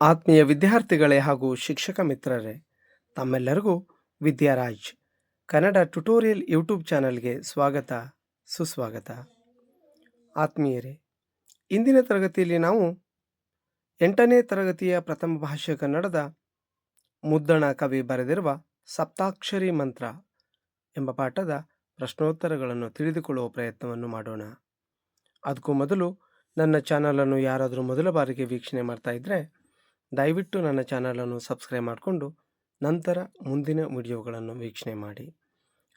ಆತ್ಮೀಯ ವಿದ್ಯಾರ್ಥಿಗಳೇ ಹಾಗೂ ಶಿಕ್ಷಕ ಮಿತ್ರರೇ, ತಮ್ಮೆಲ್ಲರಿಗೂ ವಿದ್ಯಾರಾಜ್ ಕನ್ನಡ ಟ್ಯುಟೋರಿಯಲ್ ಯೂಟ್ಯೂಬ್ ಚಾನಲ್ಗೆ ಸ್ವಾಗತ, ಸುಸ್ವಾಗತ. ಆತ್ಮೀಯರೇ, ಇಂದಿನ ತರಗತಿಯಲ್ಲಿ ನಾವು ಎಂಟನೇ ತರಗತಿಯ ಪ್ರಥಮ ಭಾಷೆ ಕನ್ನಡದ ಮುದ್ದಣ ಕವಿ ಬರೆದಿರುವ ಸಪ್ತಾಕ್ಷರಿ ಮಂತ್ರ ಎಂಬ ಪಾಠದ ಪ್ರಶ್ನೋತ್ತರಗಳನ್ನು ತಿಳಿದುಕೊಳ್ಳುವ ಪ್ರಯತ್ನವನ್ನು ಮಾಡೋಣ. ಅದಕ್ಕೂ ಮೊದಲು ನನ್ನ ಚಾನಲನ್ನು ಯಾರಾದರೂ ಮೊದಲ ಬಾರಿಗೆ ವೀಕ್ಷಣೆ ಮಾಡ್ತಾ ಇದ್ದರೆ ದಯವಿಟ್ಟು ನನ್ನ ಚಾನಲನ್ನು ಸಬ್ಸ್ಕ್ರೈಬ್ ಮಾಡಿಕೊಂಡು ನಂತರ ಮುಂದಿನ ವಿಡಿಯೋಗಳನ್ನು ವೀಕ್ಷಣೆ ಮಾಡಿ.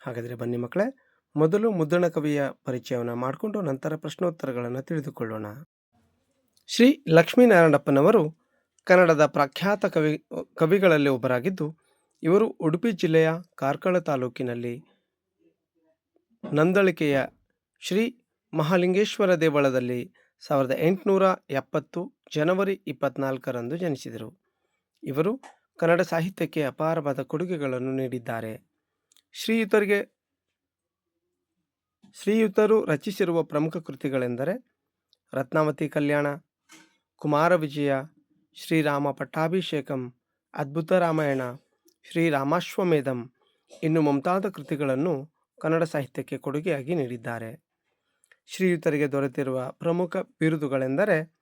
ಹಾಗಾದರೆ ಬನ್ನಿ ಮಕ್ಕಳೇ, ಮೊದಲು ಮುದ್ರಣ ಕವಿಯ ಪರಿಚಯವನ್ನು ಮಾಡಿಕೊಂಡು ನಂತರ ಪ್ರಶ್ನೋತ್ತರಗಳನ್ನು ತಿಳಿದುಕೊಳ್ಳೋಣ. ಶ್ರೀ ಲಕ್ಷ್ಮೀನಾರಾಯಣಪ್ಪನವರು ಕನ್ನಡದ ಪ್ರಖ್ಯಾತ ಕವಿ, ಕವಿಗಳಲ್ಲಿ ಒಬ್ಬರಾಗಿದ್ದು, ಇವರು ಉಡುಪಿ ಜಿಲ್ಲೆಯ ಕಾರ್ಕಳ ತಾಲೂಕಿನಲ್ಲಿ ನಂದಳಿಕೆಯ ಶ್ರೀ ಮಹಾಲಿಂಗೇಶ್ವರ ದೇವಳದಲ್ಲಿ ಸಾವಿರದ ಎಂಟುನೂರ ಎಪ್ಪತ್ತು ಜನವರಿ ಇಪ್ಪತ್ನಾಲ್ಕರಂದು ಜನಿಸಿದರು. ಇವರು ಕನ್ನಡ ಸಾಹಿತ್ಯಕ್ಕೆ ಅಪಾರವಾದ ಕೊಡುಗೆಗಳನ್ನು ನೀಡಿದ್ದಾರೆ. ಶ್ರೀಯುತರಿಗೆ, ಶ್ರೀಯುತರು ರಚಿಸಿರುವ ಪ್ರಮುಖ ಕೃತಿಗಳೆಂದರೆ ರತ್ನಾವತಿ ಕಲ್ಯಾಣ, ಕುಮಾರ ವಿಜಯ, ಶ್ರೀರಾಮ ಪಟ್ಟಾಭಿಷೇಕಂ, ಅದ್ಭುತ ರಾಮಾಯಣ, ಶ್ರೀರಾಮಾಶ್ವಮೇಧಂ ಇನ್ನು ಮುಂತಾದ ಕೃತಿಗಳನ್ನು ಕನ್ನಡ ಸಾಹಿತ್ಯಕ್ಕೆ ಕೊಡುಗೆಯಾಗಿ ನೀಡಿದ್ದಾರೆ. ಶ್ರೀಯುತರಿಗೆ ದೊರೆತಿರುವ ಪ್ರಮುಖ ಬಿರುದುಗಳೆಂದರೆ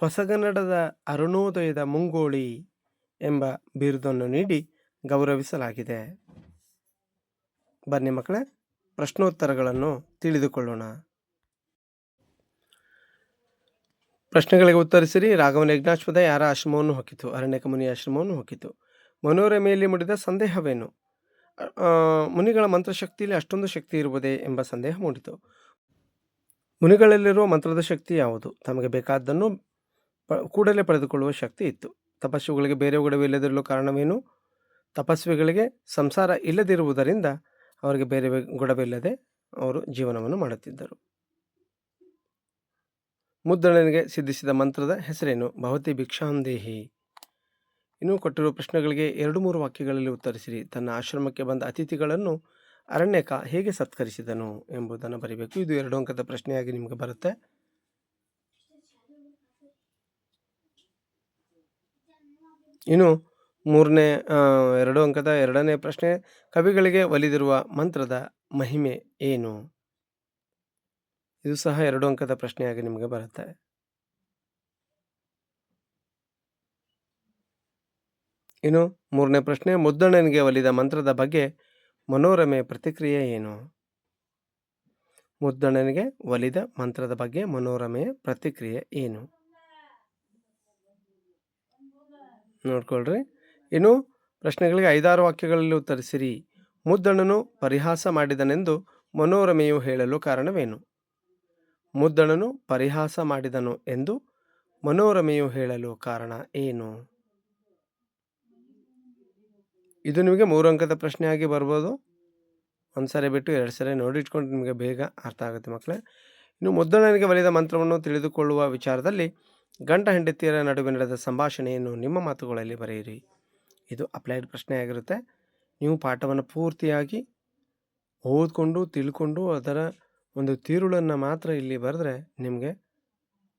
ಹೊಸಗನ್ನಡದ ಅರುಣೋದಯದ ಮುಂಗೋಳಿ ಎಂಬ ಬಿರುದನ್ನು ನೀಡಿ ಗೌರವಿಸಲಾಗಿದೆ. ಬನ್ನಿ ಮಕ್ಕಳೇ, ಪ್ರಶ್ನೋತ್ತರಗಳನ್ನು ತಿಳಿದುಕೊಳ್ಳೋಣ. ಪ್ರಶ್ನೆಗಳಿಗೆ ಉತ್ತರಿಸಿರಿ. ರಾಘವನ ಯಜ್ಞಾಶ್ವದ ಯಾರ ಆಶ್ರಮವನ್ನು ಹೊಕ್ಕಿತು? ಅರಣ್ಯಕ ಮುನಿ ಆಶ್ರಮವನ್ನು ಹೊಕ್ಕಿತು. ಮನೋರಮೆಯಲ್ಲಿ ಮೂಡಿದ ಸಂದೇಹವೇನು? ಮುನಿಗಳ ಮಂತ್ರಶಕ್ತಿಯಲ್ಲಿ ಅಷ್ಟೊಂದು ಶಕ್ತಿ ಇರುವುದೇ ಎಂಬ ಸಂದೇಹ ಮೂಡಿತು. ಮುನಿಗಳಲ್ಲಿರುವ ಮಂತ್ರದ ಶಕ್ತಿ ಯಾವುದು? ತಮಗೆ ಬೇಕಾದ್ದನ್ನು ಕೂಡಲೇ ಪಡೆದುಕೊಳ್ಳುವ ಶಕ್ತಿ ಇತ್ತು. ತಪಸ್ವಿಗಳಿಗೆ ಬೇರೆ ಗೊಡವಿಲ್ಲದಿರಲು ಕಾರಣವೇನು? ತಪಸ್ವಿಗಳಿಗೆ ಸಂಸಾರ ಇಲ್ಲದಿರುವುದರಿಂದ ಅವರಿಗೆ ಬೇರೆ ಗೊಡವಿಲ್ಲದೆ ಅವರು ಜೀವನವನ್ನು ಮಾಡುತ್ತಿದ್ದರು. ಮುದ್ರಣನಿಗೆ ಸಿದ್ಧಿಸಿದ ಮಂತ್ರದ ಹೆಸರೇನು? ಭವತಿ ಭಿಕ್ಷಾಂದೇಹಿ. ಇನ್ನೂ ಕೊಟ್ಟಿರುವ ಪ್ರಶ್ನೆಗಳಿಗೆ ಎರಡು ಮೂರು ವಾಕ್ಯಗಳಲ್ಲಿ ಉತ್ತರಿಸಿರಿ. ತನ್ನ ಆಶ್ರಮಕ್ಕೆ ಬಂದ ಅತಿಥಿಗಳನ್ನು ಅರಣ್ಯಕ ಹೇಗೆ ಸತ್ಕರಿಸಿದನು ಎಂಬುದನ್ನು ಬರೀಬೇಕು. ಇದು ಎರಡು ಅಂಕದ ಪ್ರಶ್ನೆಯಾಗಿ ನಿಮಗೆ ಬರುತ್ತೆ. ಇನ್ನು ಮೂರನೇ ಎರಡು ಅಂಕದ ಎರಡನೇ ಪ್ರಶ್ನೆ, ಕವಿಗಳಿಗೆ ಒಲಿದಿರುವ ಮಂತ್ರದ ಮಹಿಮೆ ಏನು? ಇದು ಸಹ ಎರಡು ಅಂಕದ ಪ್ರಶ್ನೆಯಾಗಿ ನಿಮಗೆ ಬರುತ್ತೆ. ಇನ್ನು ಮೂರನೇ ಪ್ರಶ್ನೆ, ಮುದ್ದಣ್ಣನಿಗೆ ಒಲಿದ ಮಂತ್ರದ ಬಗ್ಗೆ ಮನೋರಮೆ ಪ್ರತಿಕ್ರಿಯೆ ಏನು? ಮುದ್ದಣ್ಣನಿಗೆ ಒಲಿದ ಮಂತ್ರದ ಬಗ್ಗೆ ಮನೋರಮೆಯ ಪ್ರತಿಕ್ರಿಯೆ ಏನು? ನೋಡ್ಕೊಳ್ರಿ. ಇನ್ನು ಪ್ರಶ್ನೆಗಳಿಗೆ ಐದಾರು ವಾಕ್ಯಗಳಲ್ಲಿ ಉತ್ತರಿಸಿರಿ. ಮುದ್ದಣ್ಣನು ಪರಿಹಾಸ ಮಾಡಿದನೆಂದು ಮನೋರಮೆಯು ಹೇಳಲು ಕಾರಣವೇನು? ಮುದ್ದಣ್ಣನು ಪರಿಹಾಸ ಮಾಡಿದನು ಎಂದು ಮನೋರಮೆಯು ಹೇಳಲು ಕಾರಣ ಏನು? ಇದು ನಿಮಗೆ ಮೂರು ಅಂಕದ ಪ್ರಶ್ನೆಯಾಗಿ ಬರ್ಬೋದು. ಒಂದು ಸರಿ ಬಿಟ್ಟು ಎರಡು ಸರಿ ನೋಡಿಟ್ಕೊಂಡು ನಿಮಗೆ ಬೇಗ ಅರ್ಥ ಆಗುತ್ತೆ ಮಕ್ಕಳೇ. ಇನ್ನು ಮುದ್ದಣ್ಣನಿಗೆ ಬಲಿದ ಮಂತ್ರವನ್ನು ತಿಳಿದುಕೊಳ್ಳುವ ವಿಚಾರದಲ್ಲಿ ಗಂಡ ಹೆಂಡತಿಯರ ನಡುವೆ ನಡೆದ ಸಂಭಾಷಣೆಯನ್ನು ನಿಮ್ಮ ಮಾತುಗಳಲ್ಲಿ ಬರೆಯಿರಿ. ಇದು ಅಪ್ಲೈಡ್ ಪ್ರಶ್ನೆ ಆಗಿರುತ್ತೆ ನೀವು ಪಾಠವನ್ನು ಪೂರ್ತಿಯಾಗಿ ಓದ್ಕೊಂಡು, ತಿಳ್ಕೊಂಡು, ಅದರ ಒಂದು ತಿರುಳನ್ನು ಮಾತ್ರ ಇಲ್ಲಿ ಬರೆದ್ರೆ ನಿಮಗೆ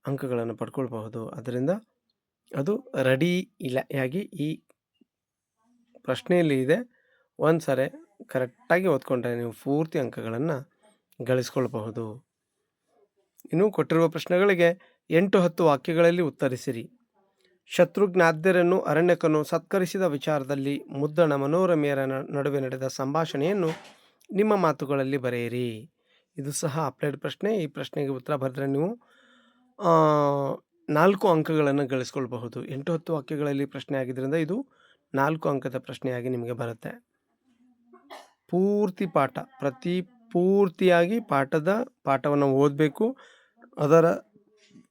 ಅಂಕಗಳನ್ನು ಪಡ್ಕೊಳ್ಬಹುದು. ಅದರಿಂದ ಅದು ರೆಡಿ ಇಲ್ಲ ಆಗಿ ಈ ಪ್ರಶ್ನೆಯಲ್ಲಿ ಇದೆ. ಒಂದು ಸಾರಿ ಕರೆಕ್ಟಾಗಿ ಓದ್ಕೊಂಡ್ರೆ ನೀವು ಪೂರ್ತಿ ಅಂಕಗಳನ್ನು ಗಳಿಸ್ಕೊಳ್ಬಹುದು. ಇನ್ನೂ ಕೊಟ್ಟಿರುವ ಪ್ರಶ್ನೆಗಳಿಗೆ ಎಂಟು ಹತ್ತು ವಾಕ್ಯಗಳಲ್ಲಿ ಉತ್ತರಿಸಿರಿ. ಶತ್ರುಘ್ನಾದ್ಯರನ್ನು ಅರಣ್ಯಕನು ಸತ್ಕರಿಸಿದ ವಿಚಾರದಲ್ಲಿ ಮುದ್ದಣ ಮನೋರಮೆಯರ ನಡುವೆ ನಡೆದ ಸಂಭಾಷಣೆಯನ್ನು ನಿಮ್ಮ ಮಾತುಗಳಲ್ಲಿ ಬರೆಯಿರಿ. ಇದು ಸಹ ಅಪ್ಲೈಡ್ ಪ್ರಶ್ನೆ. ಈ ಪ್ರಶ್ನೆಗೆ ಉತ್ತರ ಬರೆದ್ರೆ ನೀವು ನಾಲ್ಕು ಅಂಕಗಳನ್ನು ಗಳಿಸ್ಕೊಳ್ಬಹುದು. ಎಂಟು ಹತ್ತು ವಾಕ್ಯಗಳಲ್ಲಿ ಪ್ರಶ್ನೆ ಆಗಿದ್ದರಿಂದ ಇದು ನಾಲ್ಕು ಅಂಕದ ಪ್ರಶ್ನೆಯಾಗಿ ನಿಮಗೆ ಬರುತ್ತೆ. ಪೂರ್ತಿ ಪಾಠ, ಪ್ರತಿ ಪೂರ್ತಿಯಾಗಿ ಪಾಠದ ಪಾಠವನ್ನು ಓದಬೇಕು. ಅದರ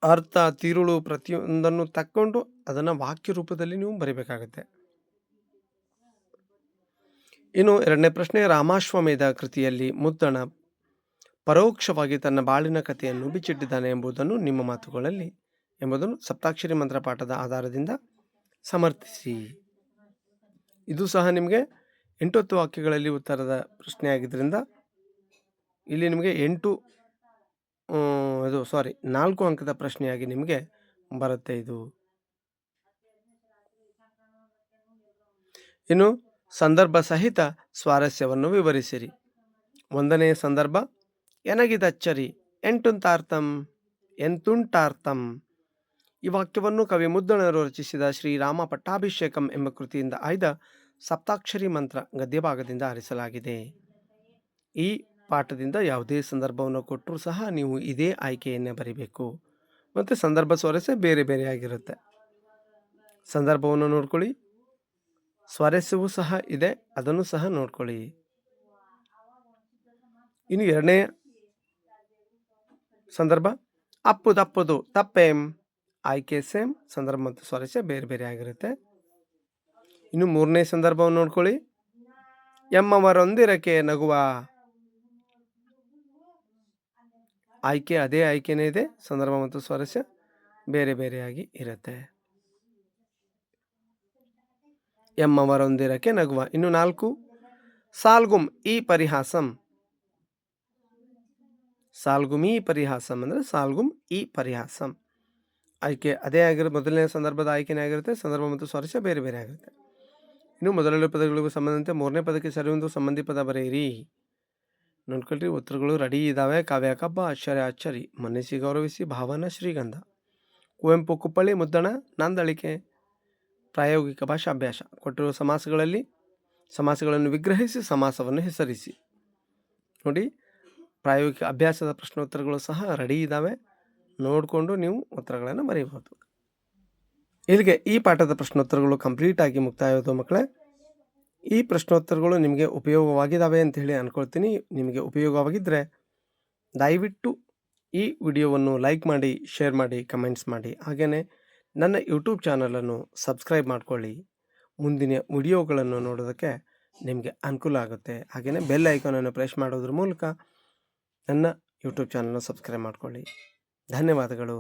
ಅರ್ಥ, ತಿರುಳು ಪ್ರತಿಯೊಂದನ್ನು ತಕ್ಕೊಂಡು ಅದನ್ನು ವಾಕ್ಯ ರೂಪದಲ್ಲಿ ನೀವು ಬರೀಬೇಕಾಗತ್ತೆ. ಇನ್ನು ಎರಡನೇ ಪ್ರಶ್ನೆ, ರಾಮಾಶ್ವಮೇಧ ಕೃತಿಯಲ್ಲಿ ಮುದ್ದಣ ಪರೋಕ್ಷವಾಗಿ ತನ್ನ ಬಾಳಿನ ಕಥೆಯನ್ನು ಬಿಚ್ಚಿಟ್ಟಿದ್ದಾನೆ ಎಂಬುದನ್ನು ನಿಮ್ಮ ಮಾತುಗಳಲ್ಲಿ, ಎಂಬುದನ್ನು ಸಪ್ತಾಕ್ಷರಿ ಮಂತ್ರ ಪಾಠದ ಆಧಾರದಿಂದ ಸಮರ್ಥಿಸಿ. ಇದು ಸಹ ನಿಮಗೆ ಎಂಟೊತ್ತು ವಾಕ್ಯಗಳಲ್ಲಿ ಉತ್ತರದ ಪ್ರಶ್ನೆಯಾಗಿದ್ದರಿಂದ, ಇಲ್ಲಿ ನಿಮಗೆ ಎಂಟು ಇದು ಸಾರಿ ನಾಲ್ಕು ಅಂಕದ ಪ್ರಶ್ನೆಯಾಗಿ ನಿಮಗೆ ಬರುತ್ತೆ ಇದು ಇನ್ನು ಸಂದರ್ಭ ಸಹಿತ ಸ್ವಾರಸ್ಯವನ್ನು ವಿವರಿಸಿರಿ. ಒಂದನೆಯ ಸಂದರ್ಭ ಎನಗಿದಚ್ಚರಿ ಎಂಟುಂತಾರ್ಥಂ, ಎಂತುಂಟಾರ್ಥಂ. ಈ ವಾಕ್ಯವನ್ನು ಕವಿ ಮುದ್ದಣರು ರಚಿಸಿದ ಶ್ರೀರಾಮ ಪಟ್ಟಾಭಿಷೇಕಂ ಎಂಬ ಕೃತಿಯಿಂದ ಆಯ್ದ ಸಪ್ತಾಕ್ಷರಿ ಮಂತ್ರ ಗದ್ಯಭಾಗದಿಂದ ಆರಿಸಲಾಗಿದೆ. ಈ ಪಾಠದಿಂದ ಯಾವುದೇ ಸಂದರ್ಭವನ್ನು ಕೊಟ್ಟರೂ ಸಹ ನೀವು ಇದೇ ಆಯ್ಕೆಯನ್ನೇ ಬರಿಬೇಕು. ಮತ್ತು ಸಂದರ್ಭ ಸ್ವಾರಸ್ಯ ಬೇರೆ ಬೇರೆ ಆಗಿರುತ್ತೆ. ಸಂದರ್ಭವನ್ನು ನೋಡ್ಕೊಳ್ಳಿ. ಸ್ವಾರಸ್ಯವೂ ಸಹ ಇದೆ, ಅದನ್ನು ಸಹ ನೋಡ್ಕೊಳ್ಳಿ. ಇನ್ನು ಎರಡನೇ ಸಂದರ್ಭ ಅಪ್ಪು ತಪ್ಪುದು ತಪ್ಪೇಮ್ ಆಯ್ಕೆ ಸೇಮ್ ಸಂದರ್ಭ ಮತ್ತು ಸ್ವಾರಸ್ಯ ಬೇರೆ ಬೇರೆ ಆಗಿರುತ್ತೆ. ಇನ್ನು ಮೂರನೇ ಸಂದರ್ಭವನ್ನು ನೋಡ್ಕೊಳ್ಳಿ. ಎಮ್ಮವರೊಂದಿರಕ್ಕೆ ನಗುವ ಆಯ್ಕೆ ಅದೇ ಆಯ್ಕೆನೇ ಇದೆ, ಸಂದರ್ಭ ಮತ್ತು ಸ್ವಾರಸ್ಯ ಬೇರೆ ಬೇರೆಯಾಗಿ ಇರುತ್ತೆ. ಎಮ್ಮವರೊಂದಿರಕ್ಕೆ ನಗುವ. ಇನ್ನು ನಾಲ್ಕು, ಸಾಲ್ಗುಮ್ ಈ ಪರಿಹಾಸಂ. ಸಾಲ್ಗುಮ್ ಈ ಪರಿಹಾಸಂ ಅಂದರೆ ಸಾಲ್ಗುಮ್ ಈ ಪರಿಹಾಸಂ. ಆಯ್ಕೆ ಅದೇ ಆಗಿರೋ, ಮೊದಲನೇ ಸಂದರ್ಭದ ಆಯ್ಕೆನೇ ಆಗಿರುತ್ತೆ, ಸಂದರ್ಭ ಮತ್ತು ಸ್ವಾರಸ್ಯ ಬೇರೆ ಬೇರೆ ಆಗಿರುತ್ತೆ. ಇನ್ನು ಮೊದಲನೇ ಪದಗಳಿಗೂ ಸಂಬಂಧಂತೆ ಮೂರನೇ ಪದಕ್ಕೆ ಸರಿಯೊಂದು ಸಂಬಂಧಿ ಪದ ಬರೆಯಿರಿ. ನೋಡ್ಕೊಳ್ರಿ, ಉತ್ತರಗಳು ರೆಡಿ ಇದ್ದಾವೆ ಕಾವ್ಯಾಕಬ್ಬ ಆಶ್ಚರ್ಯ ಆಶ್ಚರಿ ಮನಸ್ಸಿ ಗೌರವಿಸಿ ಭಾವನ ಶ್ರೀಗಂಧ. ಕುವೆಂಪು ಕುಪ್ಪಳ್ಳಿ, ಮುದ್ದಣ, ನಂದಳಿಕೆ, ಪ್ರಾಯೋಗಿಕ ಭಾಷಾಭ್ಯಾಸ. ಕೊಟ್ಟಿರುವ ಸಮಾಸಗಳಲ್ಲಿ ಸಮಾಸಗಳನ್ನು ವಿಗ್ರಹಿಸಿ, ಸಮಾಸವನ್ನು ಹೆಸರಿಸಿ. ನೋಡಿ, ಪ್ರಾಯೋಗಿಕ ಅಭ್ಯಾಸದ ಪ್ರಶ್ನೋತ್ತರಗಳು ಸಹ ರೆಡಿ ಇದ್ದಾವೆ ನೋಡಿಕೊಂಡು ನೀವು ಉತ್ತರಗಳನ್ನು ಬರೆಯಬಹುದು ಇಲ್ಲಿಗೆ ಈ ಪಾಠದ ಪ್ರಶ್ನೋತ್ತರಗಳು ಕಂಪ್ಲೀಟ್ ಆಗಿ ಮುಕ್ತಾಯವಾದ ಮಕ್ಕಳೇ. ಈ ಪ್ರಶ್ನೋತ್ತರಗಳು ನಿಮಗೆ ಉಪಯೋಗವಾಗಿದ್ದಾವೆ ಅಂತ ಹೇಳಿ ಅಂದ್ಕೊಳ್ತೀನಿ ನಿಮಗೆ ಉಪಯೋಗವಾಗಿದ್ದರೆ ದಯವಿಟ್ಟು ಈ ವಿಡಿಯೋವನ್ನು ಲೈಕ್ ಮಾಡಿ, ಶೇರ್ ಮಾಡಿ, ಕಮೆಂಟ್ಸ್ ಮಾಡಿ. ಹಾಗೆಯೇ ನನ್ನ ಯೂಟ್ಯೂಬ್ ಚಾನಲನ್ನು ಸಬ್ಸ್ಕ್ರೈಬ್ ಮಾಡಿಕೊಳ್ಳಿ. ಮುಂದಿನ ವಿಡಿಯೋಗಳನ್ನು ನೋಡೋದಕ್ಕೆ ನಿಮಗೆ ಅನುಕೂಲ ಆಗುತ್ತೆ. ಹಾಗೆಯೇ ಬೆಲ್ ಐಕಾನನ್ನು ಪ್ರೆಸ್ ಮಾಡೋದ್ರ ಮೂಲಕ ನನ್ನ ಯೂಟ್ಯೂಬ್ ಚಾನಲನ್ನು ಸಬ್ಸ್ಕ್ರೈಬ್ ಮಾಡಿಕೊಳ್ಳಿ. ಧನ್ಯವಾದಗಳು.